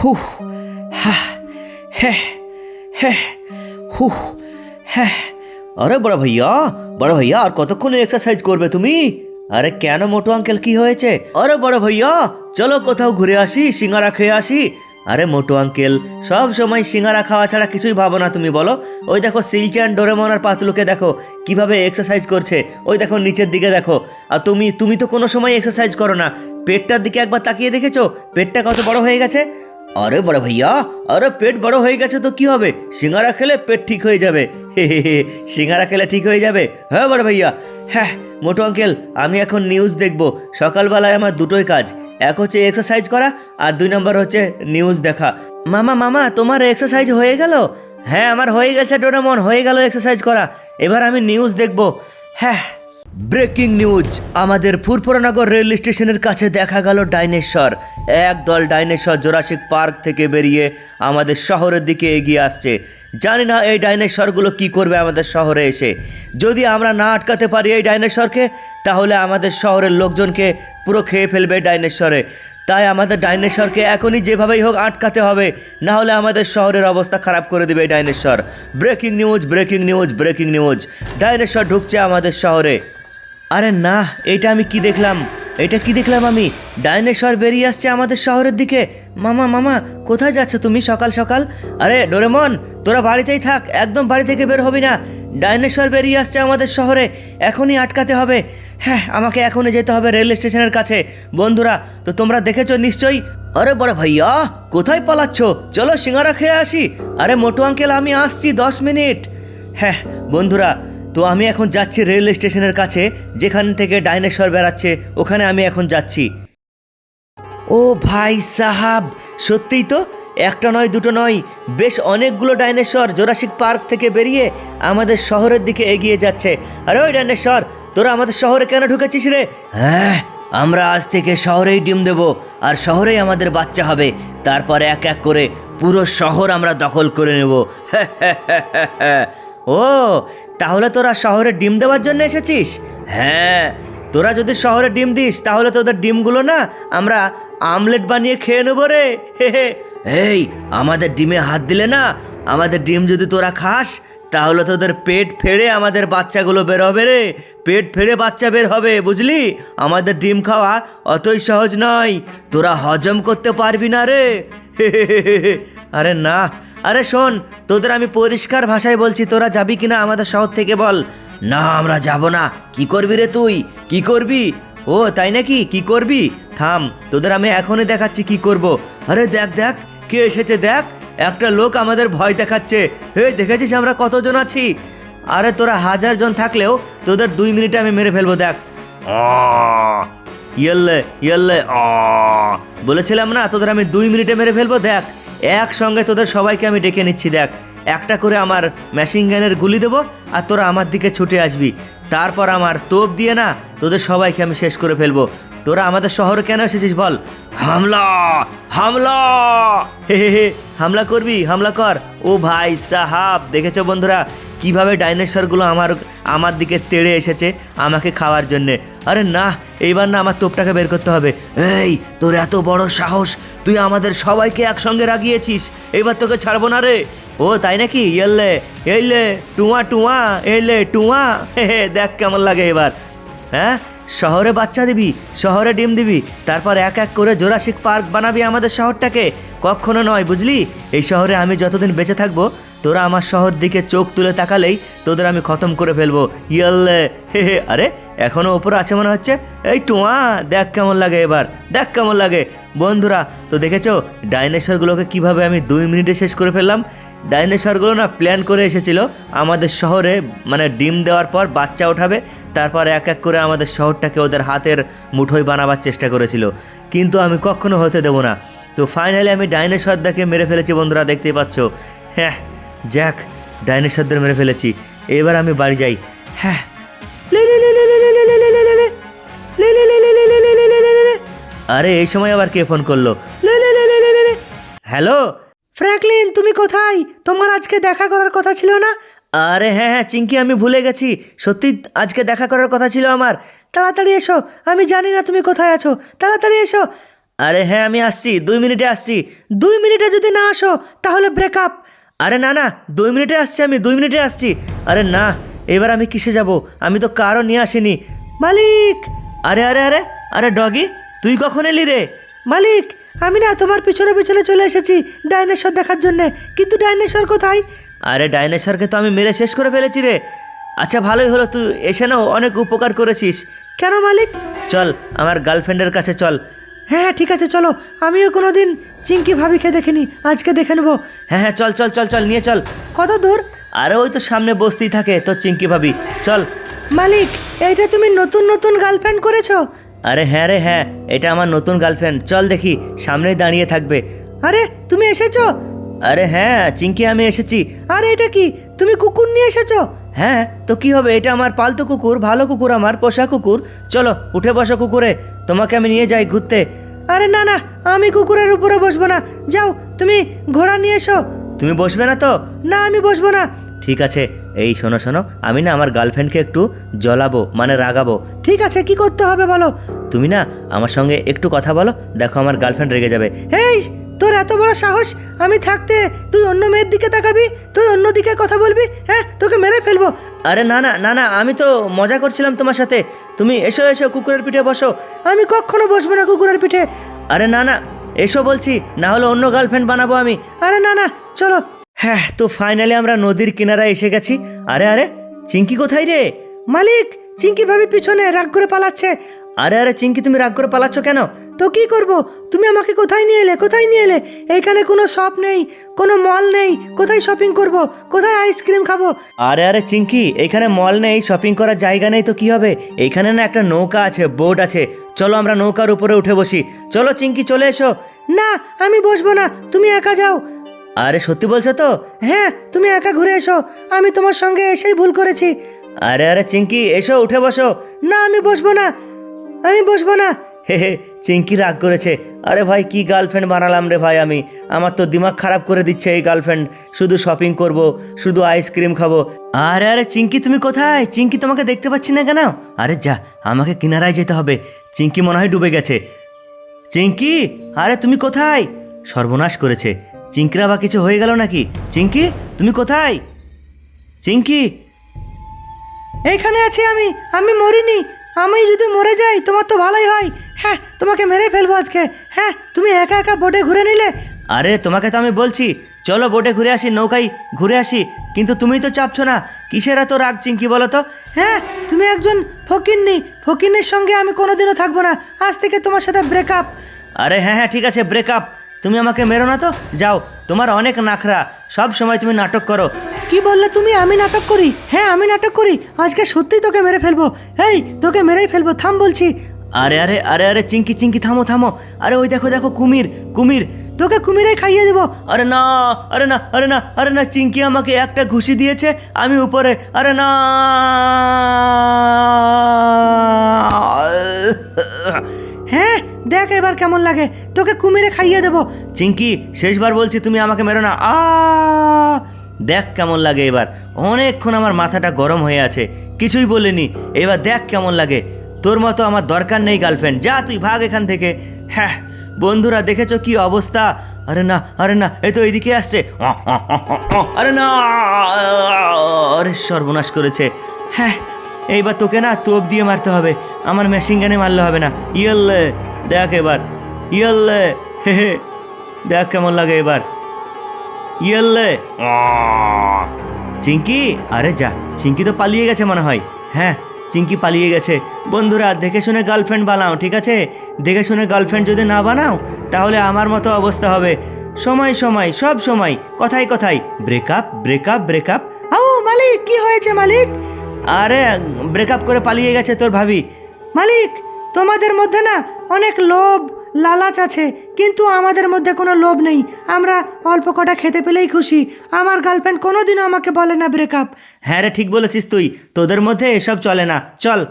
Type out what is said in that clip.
হু, হা, হে হে, হু হ্যাঁ আরে বড় ভাইয়া বড় ভাইয়া, আর কতক্ষণ এক্সারসাইজ করবে তুমি? আরে কেন মোটু আঙ্কেল কি হয়েছে? আরে বড় ভাইয়া, চলো কোথাও ঘুরে আসি, সিঙ্গারা খেয়ে আসি। আরে মোটু আঙ্কেল সব সময় সিঙ্গারা খাওয়া ছাড়া কিছুই ভাবো না তুমি, বলো। ওই দেখো সিলচ্যান ডোরেমন আর পাতলুকে দেখো, কীভাবে এক্সারসাইজ করছে। ওই দেখো নিচের দিকে দেখো। আর তুমি তুমি তো কোনো সময় এক্সারসাইজ করো না। পেটটার দিকে একবার তাকিয়ে দেখেছ? পেটটা কত বড় হয়ে গেছে? আরে বড় ভাইয়া, আরে পেট বড় হয়ে গেছে তো কি হবে? সিঙ্গারা খেলে পেট ঠিক হয়ে যাবে। হে হে সিঙ্গারা খেলে ঠিক হয়ে যাবে। হ্যাঁ বড় ভাইয়া। হ্যাঁ মোটু আঙ্কেল, আমি এখন নিউজ দেখব। সকালবেলায় আমার দুটোই কাজ। এক হচ্ছে এক্সারসাইজ করা, আর দুই নম্বর হচ্ছে নিউজ দেখা। মামা মামা, তোমার এক্সারসাইজ হয়ে গেল? হ্যাঁ আমার হয়ে গেছে ডোরামন, হয়ে গেল এক্সারসাইজ করা। এবার আমি নিউজ দেখব। হ্যাঁ। ব্রেকিং নিউজ আমাদের ফুরফুরানগর রেল স্টেশনের কাছে দেখা গেল ডাইনেশ্বর। একদল ডাইনেশ্বর জোরাসিক পার্ক থেকে বেরিয়ে আমাদের শহরের দিকে এগিয়ে আসছে। জানি না এই ডাইনেশ্বরগুলো কি করবে আমাদের শহরে এসে। যদি আমরা না আটকাতে পারি এই ডাইনেশ্বরকে তাহলে আমাদের শহরের লোকজনকে পুরো খেয়ে ফেলবে এই ডাইনেশ্বরে তাই আমাদের ডাইনেশ্বরকে এখনই যেভাবেই হোক আটকাতে হবে, না হলে আমাদের শহরের অবস্থা খারাপ করে দেবে এই ডাইনেশ্বর breaking news breaking news breaking news. ডাইনেশ্বর ঢুকছে আমাদের শহরে। আরে না এটা আমি কি দেখলাম? এটা কি দেখলাম আমি? ডাইনোসর বেরিয়ে আসছে আমাদের শহরের দিকে। মামা মামা, কোথায় যাচ্ছ তুমি সকাল সকাল? আরে, ডোরেমন, তোরা বাড়িতেই থাক, একদম বাড়ি থেকে বের হবি না। ডাইনোসর বেরিয়ে আসছে আমাদের শহরে, এখনই আটকাতে হবে। হ্যাঁ আমাকে এখনই যেতে হবে রেল স্টেশনের কাছে। বন্ধুরা, তো তোমরা দেখেছ নিশ্চয়ই? আরে বড় ভাইয়া, কোথায় পালাচ্ছ? চলো সিঙ্গারা খেয়ে আসি। আরে, মোটু আঙ্কেল, আমি আসছি দশ মিনিট। হ্যাঁ বন্ধুরা তো আমি এখন যাচ্ছি রেল স্টেশনের কাছে, যেখান থেকে ডাইনোসর বেড়াচ্ছে, ওখানে আমি এখন যাচ্ছি। ও ভাই সাহাব, সত্যিই তো? একটা নয়, দুটো নয়। বেশ অনেকগুলো ডাইনোসর জোরাসিক পার্ক থেকে বেরিয়ে আমাদের শহরের দিকে এগিয়ে যাচ্ছে। আরে ওই ডাইনোসর, তোরা আমাদের শহরে কেন ঢুকেছিস রে? হ্যাঁ আমরা আজ থেকে শহরেই ডিম দেব, আর শহরেই আমাদের বাচ্চা হবে। তারপর এক এক করে পুরো শহর আমরা দখল করে নেব। ও তাহলে তোরা শহরে ডিম দেওয়ার জন্য এসেছিস? হ্যাঁ তোরা যদি শহরে ডিম দিস, তাহলে তোদের ডিমগুলো না আমরা আমলেট বানিয়ে খেয়ে নেব রে। হে। এই, আমাদের ডিমে হাত দিলে না আমাদের ডিম যদি তোরা খাস, তাহলে তোদের পেট ফেড়ে আমাদের বাচ্চাগুলো বের হবে রে। পেট ফেড়ে বাচ্চা বের হবে, বুঝলি? আমাদের ডিম খাওয়া অতই সহজ নয়। তোরা হজম করতে পারবি না রে। আরে না আরে শোন তোদের আমি পরিষ্কার ভাষায় বলছি তোরা যাবি কিনা আমাদের শহর থেকে বল। না আমরা যাব না। কি করবি রে তুই? কি করবি? ও তাই নাকি? কি করবি? থাম তোদের আমি এখনই দেখাচ্ছি কি করব। আরে দেখ দেখ কে এসেছে দেখ? একটা লোক আমাদের ভয় দেখাচ্ছে। হে দেখেছিস আমরা কতজন আছি? আরে তোরা হাজার জন থাকলেও তোদের দুই মিনিটে আমি মেরে ফেলব দেখ। ইয়েল্লে ইয়েল্লে বলেছিলাম না তোদের আমি দুই মিনিটে মেরে ফেলব দেখ। একসঙ্গে তোদের সবাইকে আমি ডেকে নিচ্ছি, দেখ। একটা করে আমার মেশিন গানের গুলি দেবো আর তোরা আমার দিকে ছুটে আসবি। তারপর আমার তোপ দিয়ে না তোদের সবাইকে আমি শেষ করে ফেলব। তোরা আমাদের শহরে কেন এসেছিস বল? হামলা! হামলা! হে হে, হামলা করবি? হামলা কর। ও ভাই সাহাব, দেখেছ বন্ধুরা? কীভাবে ডাইনোসরগুলো আমার আমার দিকে তেড়ে এসেছে আমাকে খাওয়ার জন্যে। আরে না, এইবার না আমার তোপটাকে বের করতে হবে। এই, তোর এত বড় সাহস, তুই আমাদের সবাইকে একসঙ্গে রাগিয়েছিস। এবার তোকে ছাড়বো না রে। ও, তাই নাকি? এললে এইলে টুয়া টুয়া এইলে টুয়া। হে হে, দেখ কেমন লাগে এবার। হ্যাঁ? শহরে বাচ্চা দিবি, শহরে ডিম দিবি, তারপর এক এক করে জোরাসিক পার্ক বানাবি আমাদের শহরটাকে। কখনো নয়, বুঝলি? এই শহরে আমি যতদিন বেঁচে থাকব, তোরা আমার শহর দিকে চোখ তুলে তাকালেই তোদের আমি খতম করে ফেলব। ইয়াল্লে, হে হে, আরে, এখনও ওপরে আছে মনে হচ্ছে? এই টোয়া, দেখ কেমন লাগে এবার, দেখ কেমন লাগে। বন্ধুরা, তো দেখেছ, ডাইনোসরগুলোকে কীভাবে আমি দুই মিনিটে শেষ করে ফেললাম? ডাইনোসরগুলো না প্ল্যান করে এসেছিল, আমাদের শহরে মানে ডিম দেওয়ার পর বাচ্চা ওঠাবে, তারপর এক এক করে আমাদের শহরটাকে ওদের হাতের মুঠোয় বানাবার চেষ্টা করেছিল। কিন্তু আমি কখনো হতে দেবো না। তো ফাইনালি আমি ডাইনোসরদাকে মেরে ফেলেছি বন্ধুরা, দেখতেই পাচ্ছ। হ্যাঁ জ্যাক ডাইনোসরদের মেরে ফেলেছি। এবার আমি বাড়ি যাই। হ্যাঁ আরে এই সময় আবার কে ফোন করল। হ্যালো? ফ্র্যাঙ্কলিন তুমি কোথায়? তোমার আজকে দেখা করার কথা ছিল না? আরে হ্যাঁ হ্যাঁ চিঙ্কি আমি ভুলে গেছি। সত্যি আজকে দেখা করার কথা ছিল আমার। তাড়াতাড়ি এসো আমি জানি না তুমি কোথায় আছো। তাড়াতাড়ি এসো। আরে হ্যাঁ আমি আসছি দুই মিনিটে আসছি। দুই মিনিটে যদি না আসো তাহলে ব্রেকআপ আরে না না দুই মিনিটে আসছি আমি দুই মিনিটে আসছি। আরে না এবার আমি কিসে যাব? আমি তো কারও নিয়ে আসিনি। মালিক! আরে আরে আরে আরে ডগি! তুই কখন এলি রে? মালিক আমি না তোমার পিছনে পিছনে চলে এসেছি ডাইনোসর দেখার জন্যে। কিন্তু ডাইনোসর কোথায়? আরে ডাইনোসরকে তো আমি মেরে শেষ করে ফেলেছি রে। আচ্ছা ভালোই হলো তুই এসে নাও অনেক উপকার করেছিস। কেন মালিক? চল আমার গার্লফ্রেন্ডের কাছে চল। হ্যাঁ হ্যাঁ ঠিক আছে চলো। আমিও কোনো দিন চিঙ্কি ভাবিকে দেখিনি। আজকে দেখে নেব। হ্যাঁ হ্যাঁ চল চল চল চল নিয়ে চল। কত দূর? আরে ওই তো সামনে বসতেই থাকে তোর চিঙ্কি ভাবি। চল। মালিক এইটা তুমি নতুন নতুন গার্লফ্রেন্ড করেছ? আরে হ্যাঁ রে হ্যাঁ এটা আমার নতুন গার্লফ্রেন্ড চল দেখি, সামনেই দাঁড়িয়ে থাকবে। আরে, তুমি এসেছ? আরে হ্যাঁ চিঙ্কি আমি এসেছি। আরে, এটা কি? তুমি কুকুর নিয়ে এসেছ? হ্যাঁ তো কি হবে? এটা আমার পালতু কুকুর, ভালো কুকুর আমার, পোষা কুকুর। চলো, উঠে বসো কুকুরে। তোমাকে আমি নিয়ে যাই ঘুরতে। আরে না না, আমি কুকুরের উপরে বসবো না। যাও, তুমি ঘোড়া নিয়ে এসো। তুমি বসবে না তো? না, আমি বসবো না। ঠিক আছে এই শোনো শোনো, আমি না আমার গার্লফ্রেন্ডকে একটু জ্বলাবো মানে রাগাবো। ঠিক আছে, কি করতে হবে বলো? তুমি না আমার সঙ্গে একটু কথা বলো, দেখো আমার গার্লফ্রেন্ড রেগে যাবে। এই তোর এত বড় সাহস? আমি থাকতে তুই অন্য মেয়ের দিকে তাকাবি? তুই অন্য দিকে কথা বলবি? হ্যাঁ তোকে মেরে ফেলব। আরে না না না না, আমি তো মজা করছিলাম তোমার সাথে। তুমি এসো এসো, কুকুরের পিঠে বসো। আমি কখনো বসবো না কুকুরের পিঠে। আরে না না, এসো বলছি, না হলে অন্য গার্লফ্রেন্ড বানাবো আমি। আরে না না, চলো হ্যাঁ তো ফাইনালি আমরা নদীর কিনারায় এসে গেছি। আরে আরে চিঙ্কি কোথায় রে? মালিক চিঙ্কি ভাবি পিছনে রাগ করে পালাচ্ছে। আরে আরে চিঙ্কি তুমি রাগ করে পালাচ্ছ কেন? তো কি করব? তুমি আমাকে কোথায় নিয়ে এলে? কোথায় নিয়ে এলে? এখানে কোনো শপ নেই, কোনো মল নেই। কোথায় শপিং করব? কোথায় আইসক্রিম খাব? আরে আরে চিঙ্কি এখানে মল নেই শপিং করার জায়গা নেই তো কি হবে? এইখানে না একটা নৌকা আছে বোট আছে। চলো আমরা নৌকার উপরে উঠে বসি। চলো চিঙ্কি চলে এসো। না, আমি বসবো না। তুমি একা যাও। আরে সত্যি বলছো তো? হ্যাঁ তুমি একা ঘুরে এসো। আমি তোমার সঙ্গে এসেই ভুল করেছি। আরে আরে চিঙ্কি এসো, উঠে বসো। না, আমি বসবো না। আমি বসবো না। হে হে চিঙ্কি রাগ করেছে। আরে ভাই, কি গার্লফ্রেন্ড বানালাম রে ভাই আমি। আমার তো দিমাগ খারাপ করে দিচ্ছে এই গার্লফ্রেন্ড। শুধু শপিং করব, শুধু আইসক্রিম খাব। আরে আরে চিঙ্কি তুমি কোথায়? চিঙ্কি তোমাকে দেখতে পাচ্ছি না কেন? আরে যা, আমাকে কিনারায় যেতে হবে। চিঙ্কি মনে হয় ডুবে গেছে। চিঙ্কি আরে তুমি কোথায়? সর্বনাশ করেছে। চিঙ্কিরা বা কিছু হয়ে গেল নাকি? চিঙ্কি তুমি কোথায়? চিঙ্কি এইখানে আছি আমি আমি মরিনি, আমি যদি মরে যাই, তোমার তো ভালোই হয়। হ্যাঁ তোমাকে মেরে ফেলব আজকে। হ্যাঁ তুমি একা একা বোটে ঘুরে নিলে? আরে, তোমাকে তো আমি বলছি, চলো বোটে ঘুরে আসি, নৌকায় ঘুরে আসি। কিন্তু তুমি তো চাপছো না, কিসের এত রাগ চিঙ্কি বলো তো? হ্যাঁ তুমি একজন ফকিন্নি, ফকিন্নির সঙ্গে আমি কোনোদিনও থাকব না। আজ থেকে তোমার সাথে ব্রেকআপ আরে হ্যাঁ হ্যাঁ ঠিক আছে ব্রেকআপ তুমি আমাকে মেরো না তো? যাও তোমার অনেক নাখরা। সব সময় তুমি নাটক করো। কি বললে তুমি? আমি নাটক করি। হ্যাঁ আমি নাটক করি। আজকে সত্যিই তোকে মেরে ফেলব। এই তোকে মেরেই ফেলব। থাম বলছি। আরে আরে আরে আরে চিঙ্কি চিঙ্কি থামো থামো। আরে ওই দেখো দেখো কুমির কুমির। তোকে কুমিরে খাইয়ে দেবো। আরে না আরে না আরে না আরে না চিঙ্কি আমাকে একটা ঘুষি দিয়েছে। আমি উপরে আরে না। হ্যাঁ দেখ এবার কেমন লাগে। তোকে কুমিরে খাইয়ে দেবো। চিঙ্কি শেষবার বলছি তুমি আমাকে মেরো না। আ, দেখ কেমন লাগে এবার। অনেকক্ষণ আমার মাথাটা গরম হয়ে আছে। কিছুই বলিনি। এবার দেখ কেমন লাগে। তোর মতো আমার দরকার নেই গার্লফ্রেন্ড যা তুই, ভাগ এখান থেকে। হ্যাঁ বন্ধুরা, দেখেছ কি অবস্থা? আরে না আরে না এ তো এইদিকে আসছে। আরে না আরে সর্বনাশ করেছে। হ্যাঁ এইবার তোকে না তোপ দিয়ে মারতে হবে। আমার মেশিন গানে মারলে হবে না। ইয়েল্লে, দেখ এবার। ইয়েল্লে, হে হে, দেখ কেমন লাগে এবার। ইয়েল্লে। চিঙ্কি আরে যা চিঙ্কি তো পালিয়ে গেছে মনে হয়। হ্যাঁ চিঙ্কি পালিয়ে গেছে। বন্ধুরা, দেখে শুনে গার্লফ্রেন্ড বানাও, ঠিক আছে? দেখে শুনে গার্লফ্রেন্ড যদি না বানাও, তাহলে আমার মতো অবস্থা হবে। সময় সময়, সব সময় কথাই কথাই ব্রেকআপ ব্রেকআপ ব্রেকআপ আও মালিক, কি হয়েছে, মালিক? আরে ব্রেকআপ করে পালিয়ে গেছে তোর ভাবি। মালিক, তোমাদের মধ্যে না অনেক লোভ, লালাচ আছে, কিন্তু আমাদের মধ্যে কোনো লোভ নেই। আমরা অল্প কটা খেতে পেলেই খুশি। আমার গার্লফ্রেন্ড কোনোদিনও আমাকে বলে না ব্রেকআপ হ্যাঁ রে, ঠিক বলেছিস তুই। তোদের মধ্যে এসব চলে না। চল।